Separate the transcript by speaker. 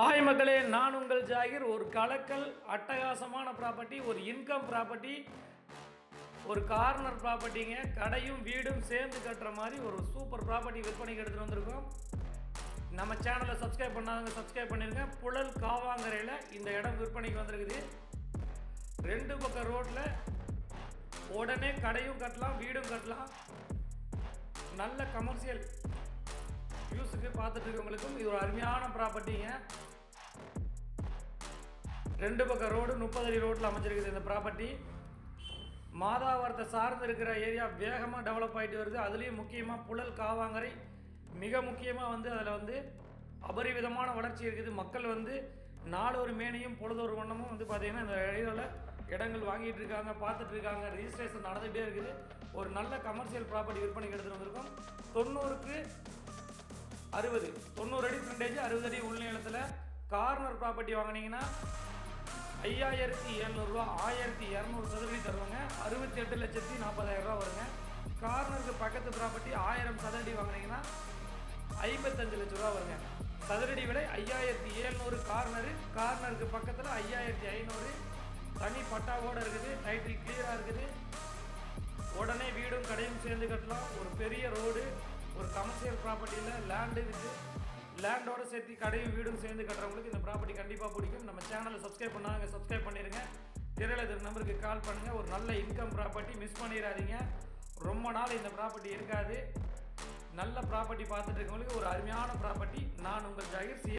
Speaker 1: Hi மக்களே நான் உங்கள் ஜாகிர். ஒரு கலக்கல் அட்டகாசமான ப்ராப்பர்ட்டி ஒரு இன்கம் ப்ராப்பர்ட்டி ஒரு கார்னர் ப்ராப்பர்ட்டிங்க கடையும் வீடும் சேர்ந்து கட்டுற மாதிரி ஒரு சூப்பர் ப்ராப்பர்ட்டி விற்பனைக்கு எடுத்துகிட்டு வந்திருக்கோம். நம்ம சேனலை சப்ஸ்கிரைப் பண்ணாதவங்க சப்ஸ்கிரைப் பண்ணிருங்க. புழல் காவாங்கரையில் இந்த இடம் விற்பனைக்கு வந்திருக்குது. ரெண்டு பக்கம் ரோட்டில் உடனே கடையும் கட்டலாம் வீடும் கட்டலாம். நல்ல கமர்ஷியல் யூஸுக்கு பார்த்துட்டு இருக்கவங்களுக்கும் இது ஒரு அருமையான ப்ராப்பர்ட்டிங்க. ரெண்டு பக்கம் ரோடு முப்பது அடி ரோட்டில் அமைஞ்சிருக்குது இந்த ப்ராப்பர்ட்டி. மாதாவரத்தை சார்ந்து இருக்கிற ஏரியா வேகமாக டெவலப் ஆகிட்டு வருது. அதுலேயும் முக்கியமாக புழல் காவாங்கரை மிக முக்கியமாக வந்து அதில் வந்து அபரிவிதமான வளர்ச்சி இருக்குது. மக்கள் வந்து நாளொரு மேனியும் பொழுதொரு வண்ணமும் வந்து பார்த்திங்கன்னா இந்த இடையில இடங்கள் வாங்கிட்டு இருக்காங்க பார்த்துட்டு இருக்காங்க. ரிஜிஸ்ட்ரேஷன் நடந்துகிட்டே இருக்குது. ஒரு நல்ல கமர்ஷியல் ப்ராப்பர்ட்டி விற்பனைக்கு எடுத்துகிட்டு வந்திருக்கோம். தொண்ணூறுக்கு அறுபது. தொண்ணூறு அடி ஃப்ரண்டேஜ் அறுபது அடி உள்நிலத்தில் கார்னர் ப்ராப்பர்ட்டி வாங்கினீங்கன்னா ஐயாயிரத்தி எழுநூறுவா ஆயிரத்தி இரநூறு சதுரடி தருவாங்க. அறுபத்தி எட்டு லட்சத்தி நாற்பதாயிரம் ரூபா வருங்க. கார்னருக்கு பக்கத்து ப்ராப்பர்ட்டி ஆயிரம் சதுரடி வாங்கினீங்கன்னா ஐம்பத்தஞ்சு லட்ச ரூபா வருங்க. சதுரடி விலை ஐயாயிரத்தி எழுநூறு கார்னரு கார்னருக்கு பக்கத்தில் ஐயாயிரத்தி ஐநூறு. தனி பட்டாவோடு இருக்குது டைட்டில் கிளியராக இருக்குது. உடனே வீடும் கடையும் சேர்ந்து கட்டலாம். ஒரு பெரிய கமர்ஷியல் ப்ராப்பர்ட்டியில் லேண்டு வித்து லேண்டோட சேர்த்து கடையும் வீடும் சேர்ந்து கட்டுறவங்களுக்கு இந்த ப்ராப்பர்ட்டி கண்டிப்பாக பிடிக்கும். நம்ம சேனலை சப்ஸ்கிரைப் பண்ணாங்க சப்ஸ்கிரைப் பண்ணிடுங்க திரையில நம்பருக்கு கால் பண்ணுங்கள் ஒரு நல்ல இன்கம் ப்ராப்பர்ட்டி மிஸ் பண்ணிடாதீங்க. ரொம்ப நாள் இந்த ப்ராப்பர்ட்டி இருக்காது. நல்ல ப்ராப்பர்ட்டி பார்த்துட்டு இருக்கவங்களுக்கு ஒரு அருமையான ப்ராப்பர்ட்டி நான் உங்கள் ஜாகிர் சி